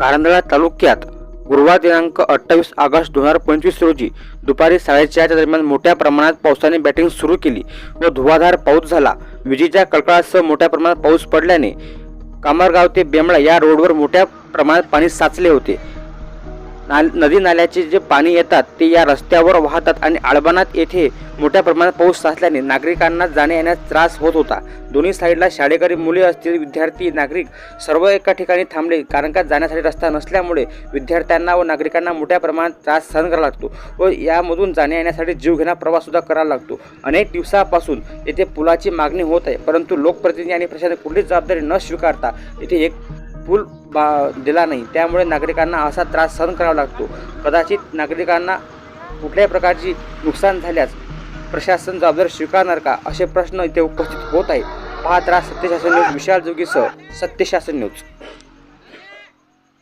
कारंदळा तालुक्यात गुरुवार दिनांक अठ्ठावीस ऑगस्ट दोन हजार पंचवीस रोजी दुपारी साडेचारच्या दरम्यान मोठ्या प्रमाणात पावसाने बॅटिंग सुरू केली व धुवाधार पाऊस झाला. विजेच्या कडकडासह मोठ्या प्रमाणात पाऊस पडल्याने कामरगाव ते बेमळा या रोडवर मोठ्या प्रमाणात पाणी साचले होते. नाल नदी नाल्याचे जे पाणी येतात ते या रस्त्यावर वाहतात आणि आळबानात येथे मोठ्या प्रमाणात पाऊस साचल्याने नागरिकांना जाण्या येण्यास त्रास होत होता. दोन्ही साईडला शाळेकरी मुले असतील विद्यार्थी नागरिक सर्व एका ठिकाणी थांबले कारण का जाण्यासाठी रस्ता नसल्यामुळे विद्यार्थ्यांना व नागरिकांना मोठ्या प्रमाणात त्रास सहन करावा लागतो व यामधून जाण्या येण्यासाठी जीवघेणा प्रवाससुद्धा करावा लागतो. अनेक दिवसापासून येथे पुलाची मागणी होत आहे परंतु लोकप्रतिनिधी आणि प्रशासन कुठलीच जबाबदारी न स्वीकारता येथे एक पूल बा दिला नाही. त्यामुळे नागरिकांना असा त्रास सहन करावा लागतो. कदाचित नागरिकांना कुठल्याही प्रकारची नुकसान झाल्यास प्रशासन जबाबदारी स्वीकारणार का? असे प्रश्न इथे उपस्थित होत आहे पाहत राहा सत्यशासन न्यूज विशाल जोगीसह सत्यशासन न्यूज.